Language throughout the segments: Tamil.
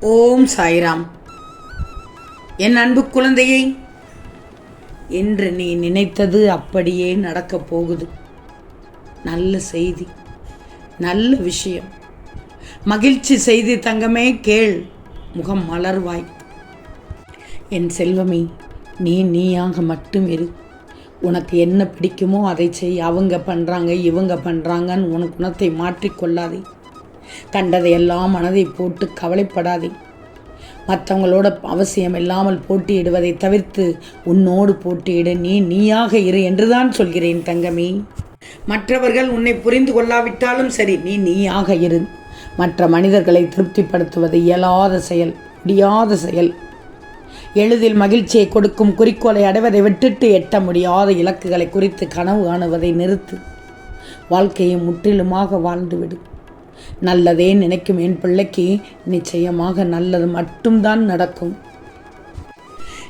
ஓம் சாய்ராம். என் அன்பு குழந்தையை என்று நீ நினைத்தது அப்படியே நடக்கப் போகுது. நல்ல செய்தி நல்ல விஷயம். மகிழ்ச்சி செய்தி தங்கமே கேள் முகம் மலர்வாய். என் செல்வமே நீ நீயாக மட்டும் இரு. உனக்கு என்ன பிடிக்குமோ அதை செய் அவங்க பண்ணுறாங்க இவங்க பண்ணுறாங்கன்னு உனக்கு குணத்தை மாற்றிக்கொள்ளாதே கண்டதையெல்லாம் மனதை போட்டு கவலைப்படாதே. மற்றவங்களோட அவசியம் இல்லாமல் போட்டியிடுவதை தவிர்த்து உன்னோடு போட்டியிட. நீ நீயாக இரு என்றுதான் சொல்கிறேன் தங்கமே. மற்றவர்கள் உன்னை புரிந்து கொள்ளாவிட்டாலும் சரி நீ நீயாக இரு. மற்ற மனிதர்களை திருப்திப்படுத்துவது இயலாத செயல் முடியாத செயல். எளிதில் மகிழ்ச்சியை கொடுக்கும் குறிக்கோளை அடைவதை விட்டுட்டு எட்ட முடியாத இலக்குகளை குறித்து கனவு காணுவதை நிறுத்து. வாழ்க்கையை முற்றிலுமாக வாழ்ந்துவிடு. நல்லதே நினைக்கும் என் பிள்ளைக்கு நிச்சயமாக நல்லது மட்டும்தான் நடக்கும்.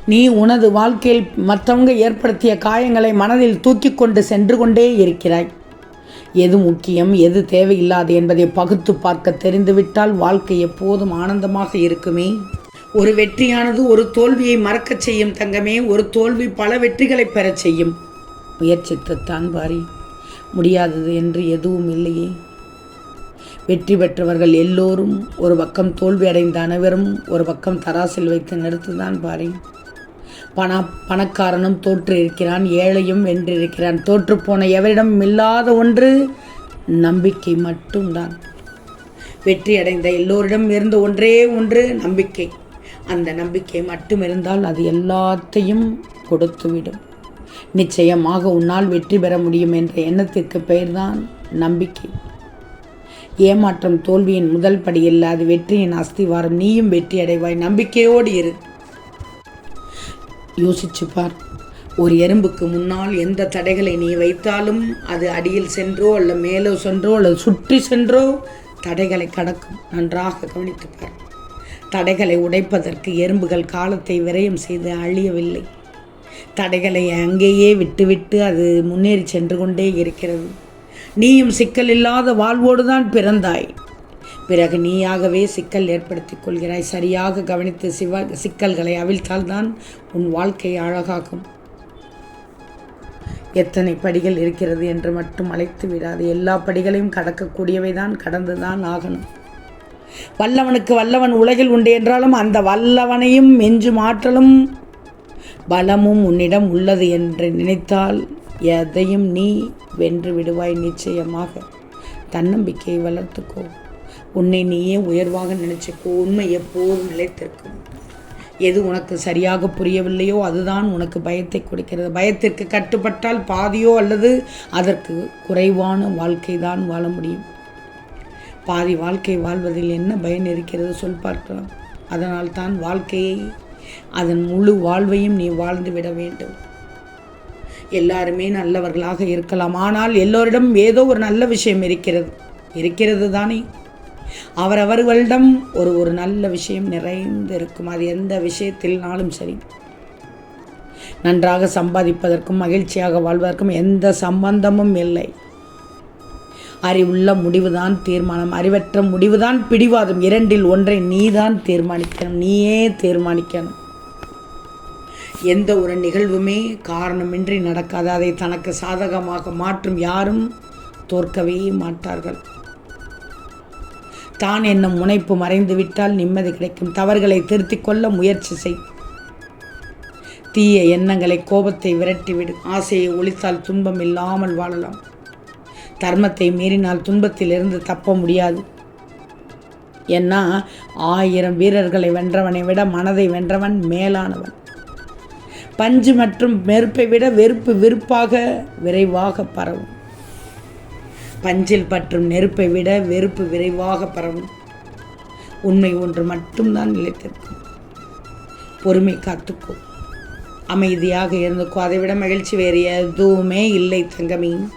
நீ உனது வாழ்க்கையில் மற்றவங்க ஏற்படுத்திய காயங்களை மனதில் தூக்கி கொண்டு சென்று கொண்டே இருக்கிறாய். எது முக்கியம் எது தேவையில்லாது என்பதை பகுத்து பார்க்க தெரிந்துவிட்டால் வாழ்க்கை எப்போதும் ஆனந்தமாக இருக்குமே. ஒரு வெற்றியானது ஒரு தோல்வியை மறக்கச் செய்யும் தங்கமே ஒரு தோல்வி பல வெற்றிகளை பெறச் செய்யும். முயற்சித்துத்தான் பாரி. முடியாதது என்று எதுவும் இல்லையே. வெற்றி பெற்றவர்கள் எல்லோரும் ஒரு பக்கம் தோல்வி அடைந்த அனைவரும் ஒரு பக்கம் தராசில் வைத்து நிறுத்துதான் பாரு. பண பணக்காரனும் தோற்று இருக்கிறான் ஏழையும் வென்றிருக்கிறான். தோற்றுப்போன எவரிடம் இல்லாத ஒன்று நம்பிக்கை மட்டும்தான். வெற்றி அடைந்த எல்லோரிடம் இருந்த ஒன்றே ஒன்று நம்பிக்கை. அந்த நம்பிக்கை மட்டும் இருந்தால் அது எல்லாத்தையும் கொடுத்துவிடும். நிச்சயமாக உன்னால் வெற்றி பெற முடியும் என்ற எண்ணத்திற்கு பெயர்தான் நம்பிக்கை. ஏமாற்றம் தோல்வியின் முதல் படி அது வெற்றியின் அஸ்திவாரம் நீயும் வெற்றி அடைவாய். நம்பிக்கையோடு இரு. யோசிச்சு பார். ஒரு எறும்புக்கு முன்னால் எந்த தடைகளை நீ வைத்தாலும் அது அடியில் சென்றோ அல்ல மேலோ சென்றோ அல்லது சுற்றி சென்றோ தடைகளை கடக்கும். நன்றாக கவனித்துப்பார் தடைகளை உடைப்பதற்கு எறும்புகள் காலத்தை விரயம் செய்து அழியவில்லை. தடைகளை அங்கேயே விட்டுவிட்டு அது முன்னேறி சென்று கொண்டே இருக்கிறது. நீயும் சிக்கல் இல்லாத வாழ்வோடு தான் பிறந்தாய். பிறகு நீயாகவே சிக்கல் ஏற்படுத்திக் கொள்கிறாய். சரியாக கவனித்து சிவ சிக்கல்களை அவிழ்த்தால்தான் உன் வாழ்க்கை அழகாகும். எத்தனை படிகள் இருக்கிறது என்று மட்டும் அழைத்து விடாது. எல்லா படிகளையும் கடக்கக்கூடியவை தான் கடந்துதான் ஆகணும். வல்லவனுக்கு வல்லவன் உலகில் உண்டு என்றாலும் அந்த வல்லவனையும் மெஞ்சும் ஆற்றலும் பலமும் உன்னிடம் உள்ளது என்று நினைத்தால் எதையும் நீ வென்று விடுவாய் நிச்சயமாக. தன்னம்பிக்கையை வளர்த்துக்கோ. உன்னை நீயே உயர்வாக நினைச்சுக்கோ. உண்மை எப்போதும் நிலைத்திருக்கும். எது உனக்கு சரியாக புரியவில்லையோ அதுதான் உனக்கு பயத்தை கொடுக்கிறது. பயத்திற்கு கட்டுப்பட்டால் பாதியோ அல்லது அதற்கு குறைவான வாழ்க்கை தான் வாழ முடியும். பாதி வாழ்க்கை வாழ்வதில் என்ன பயன் இருக்கிறது சொல் பார்க்கலாம். அதனால் தான் வாழ்க்கையை அதன் முழு வாழ்வையும் நீ வாழ்ந்து விட வேண்டும். எல்லாருமே நல்லவர்களாக இருக்கலாம். ஆனால் எல்லோரிடம் ஏதோ ஒரு நல்ல விஷயம் இருக்கிறது. இருக்கிறது தானே. அவரவர்களிடம் ஒரு ஒரு நல்ல விஷயம் நிறைந்து இருக்கும் அது எந்த விஷயத்தில்னாலும் சரி. நன்றாக சம்பாதிப்பதற்கும் மகிழ்ச்சியாக வாழ்வதற்கும் எந்த சம்பந்தமும் இல்லை. அறிவுள்ள முடிவுதான் தீர்மானம். அறிவற்ற முடிவுதான் பிடிவாதம். இரண்டில் ஒன்றை நீதான் தீர்மானிக்கணும். நீயே தீர்மானிக்கணும். எந்த ஒரு நிகழ்வுமே காரணமின்றி நடக்காது. அதை தனக்கு சாதகமாக மாற்றும் யாரும் தோற்கவே மாட்டார்கள். தான் என்னும் முனைப்பு மறைந்துவிட்டால் நிம்மதி கிடைக்கும். தவறுகளை திருத்திக் கொள்ள முயற்சி செய். தீய எண்ணங்களை கோபத்தை விரட்டிவிடும் ஆசையை ஒழித்தால் துன்பம் இல்லாமல் வாழலாம். தர்மத்தை மீறினால் துன்பத்திலிருந்து தப்ப முடியாது. ஏன்னா ஆயிரம் வீரர்களை வென்றவனை விட மனதை வென்றவன் மேலானவன். பஞ்சு மற்றும் நெருப்பை விட வெறுப்பு விருப்பாக விரைவாக பரவும். பஞ்சில் பற்றும் நெருப்பை விட வெறுப்பு விரைவாக பரவும். உண்மை ஒன்று மட்டும்தான் நிலைத்திருக்கும். பொறுமை காத்துக்கோ. அமைதியாக இருந்துக்கோ. அதை விட மகிழ்ச்சி வேறு எதுவுமே இல்லை தங்கமி.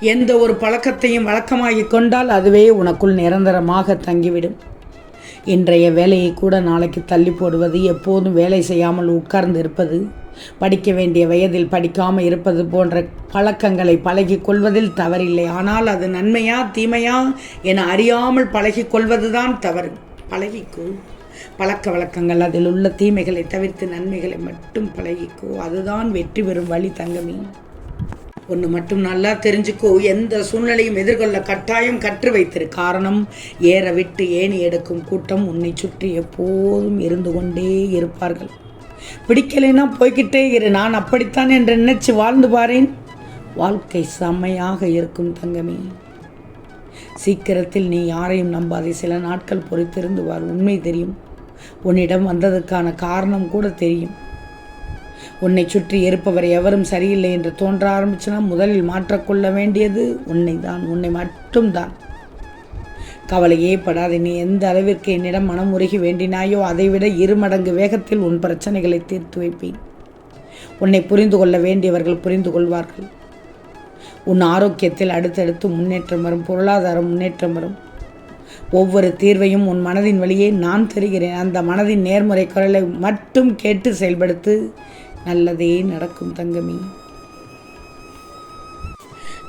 எந்த ஒரு பழக்கத்தையும் வழக்கமாகிக் கொண்டால் அதுவே உனக்குள் நிரந்தரமாக தங்கிவிடும். இன்றைய வேலையை கூட நாளைக்கு தள்ளி போடுவது எப்போதும் வேலை செய்யாமல் உட்கார்ந்து இருப்பது படிக்க வேண்டிய வயதில் படிக்காமல் இருப்பது போன்ற பழக்கங்களை பழகி கொள்வதில் தவறில்லை. ஆனால் அது நன்மையா தீமையா என அறியாமல் பழகி கொள்வதுதான் தவறு. பழகிக்கோ. பழக்க வழக்கங்கள் அதில் உள்ள தீமைகளை தவிர்த்து நன்மைகளை மட்டும் பழகிக்கோ. அதுதான் வெற்றி பெறும் வழி தங்கமே. ஒன்று மட்டும் நல்லா தெரிஞ்சுக்கோ. எந்த சூழ்நிலையும் எதிர்கொள்ள கட்டாயம் கற்று வைத்திரு. காரணம் ஏற விட்டு ஏணி எடுக்கும் கூட்டம் உன்னை சுற்றி எப்போதும் இருந்து கொண்டே இருப்பார்கள். பிடிக்கலைன்னா போய்கிட்டே இரு. நான் அப்படித்தான் என்று நினைச்சு வாழ்ந்து பாரேன். வாழ்க்கை செம்மையாக இருக்கும் தங்கமே. சீக்கிரத்தில் நீ யாரையும் நம்பாதே. சில நாட்கள் பொறுத்திருந்து வார். உண்மை தெரியும். உன்னிடம் வந்ததுக்கான காரணம் கூட தெரியும். உன்னை சுற்றி இருப்பவர் எவரும் சரியில்லை என்று தோன்ற ஆரம்பிச்சுனா முதலில் மாற்றக்கொள்ள வேண்டியது உன்னை தான் உன்னை மட்டும்தான். கவலையே படாது நீ எந்த அளவிற்கு என்னிடம் மனம் உருகி வேண்டினாயோ அதைவிட இரு மடங்கு வேகத்தில் உன் பிரச்சனைகளை தீர்த்து வைப்பேன். உன்னை புரிந்து கொள்ள வேண்டியவர்கள் புரிந்து கொள்வார்கள். உன் ஆரோக்கியத்தில் அடுத்தடுத்து முன்னேற்றம் வரும் பொருளாதார முன்னேற்றம் வரும். ஒவ்வொரு தீர்வையும் உன் மனதின் வழியே நான் தருகிறேன். அந்த மனதின் நேர்முறை குரலை மட்டும் கேட்டு செயல்படுத்து நல்லதே நடக்கும் தங்கமி.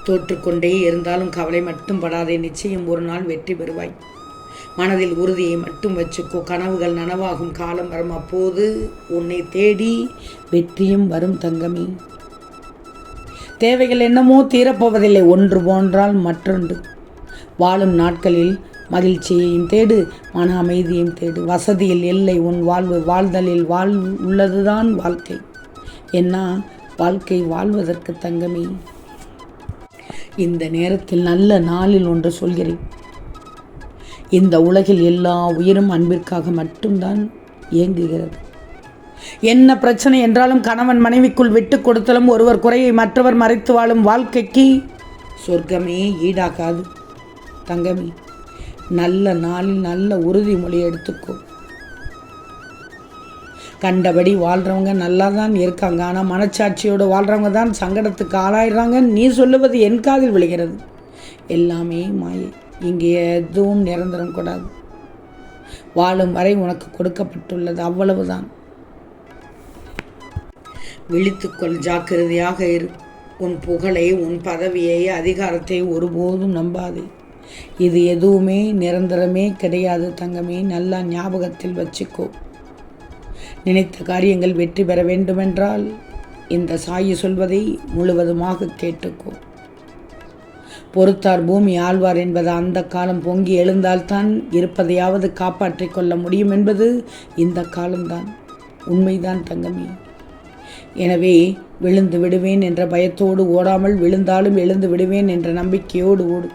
தோற்றுக்கொண்டே இருந்தாலும் கவலை மட்டும் படாதே நிச்சயம் ஒரு நாள் வெற்றி பெறுவாய். மனதில் உறுதியை மட்டும் வச்சுக்கோ கனவுகள் நனவாகும் காலம் வரும். அப்போது உன்னை தேடி வெற்றியும் வரும் தங்கமி. தேவைகள் என்னமோ தீரப்போவதில்லை ஒன்று போன்றால் மற்றொன்று. வாழும் நாட்களில் மகிழ்ச்சியையும் தேடு மன அமைதியையும் தேடு. வசதியில் இல்லை உன் வாழ்வு வாழ்தலில் வாழ் உள்ளதுதான் வாழ்க்கை. என்ன வாழ்க்கை வாழ்வதற்கு தங்கமே. இந்த நேரத்தில் நல்ல நாளில் ஒன்று சொல்கிறேன். இந்த உலகில் எல்லா உயிரும் அன்பிற்காக மட்டும்தான் இயங்குகிறது. என்ன பிரச்சனை என்றாலும் கணவன் மனைவிக்குள் விட்டு கொடுத்தலும் ஒருவர் குறையை மற்றவர் மறைத்து வாழும் வாழ்க்கைக்கு சொர்க்கமே ஈடாகாது. தங்கமே நல்ல நாளில் நல்ல உறுதிமொழி எடுத்துக்கோ. கண்டபடி வாழ்கிறவங்க நல்லா தான் இருக்காங்க. ஆனால் மனச்சாட்சியோடு வாழ்கிறவங்க தான் சங்கடத்துக்கு ஆளாயிடுறாங்கன்னு நீ சொல்லுவது என் காதில் விழுகிறது. எல்லாமே மாயை. இங்கே எதுவும் நிரந்தரம் கூடாது. வாழும் வரை உனக்கு கொடுக்கப்பட்டுள்ளது. அவ்வளவுதான். விழித்துக்கொள் ஜாக்கிரதையாக இரு. உன் புகழை உன் பதவியை அதிகாரத்தை ஒருபோதும் நம்பாதே. இது எதுவுமே நிரந்தரமே கிடையாது தங்கமே. நல்லா ஞாபகத்தில் வச்சுக்கோ. நினைத்த காரியங்கள் வெற்றி பெற வேண்டுமென்றால் இந்த சாயி சொல்வதை முழுவதுமாக கேட்டுக்கோ. பொறுத்தார் பூமி ஆழ்வார் என்பது அந்த காலம் பொங்கி எழுந்தால்தான் இருப்பதையாவது காப்பாற்றிக் கொள்ள முடியும் என்பது இந்த காலம்தான். உண்மைதான் தங்கமே. எனவே விழுந்து விடுவேன் என்ற பயத்தோடு ஓடாமல் விழுந்தாலும் எழுந்து விடுவேன் என்ற நம்பிக்கையோடு ஓடு.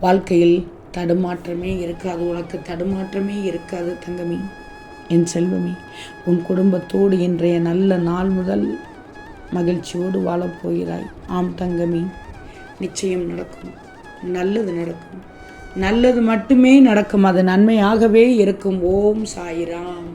வாழ்க்கையில் தடுமாற்றமே இருக்காது உனக்கு தடுமாற்றமே இருக்காது தங்கமே. என் செல்வமே உன் குடும்பத்தோடு இன்றைய நல்ல நாள் முதல் மகிழ்ச்சியோடு வாழப்போகிறாய் ஆம் தங்கமே நிச்சயம் நடக்கும். நல்லது நடக்கும். நல்லது மட்டுமே நடக்கும். அது நன்மையாகவே இருக்கும். ஓம் சாயிராம்.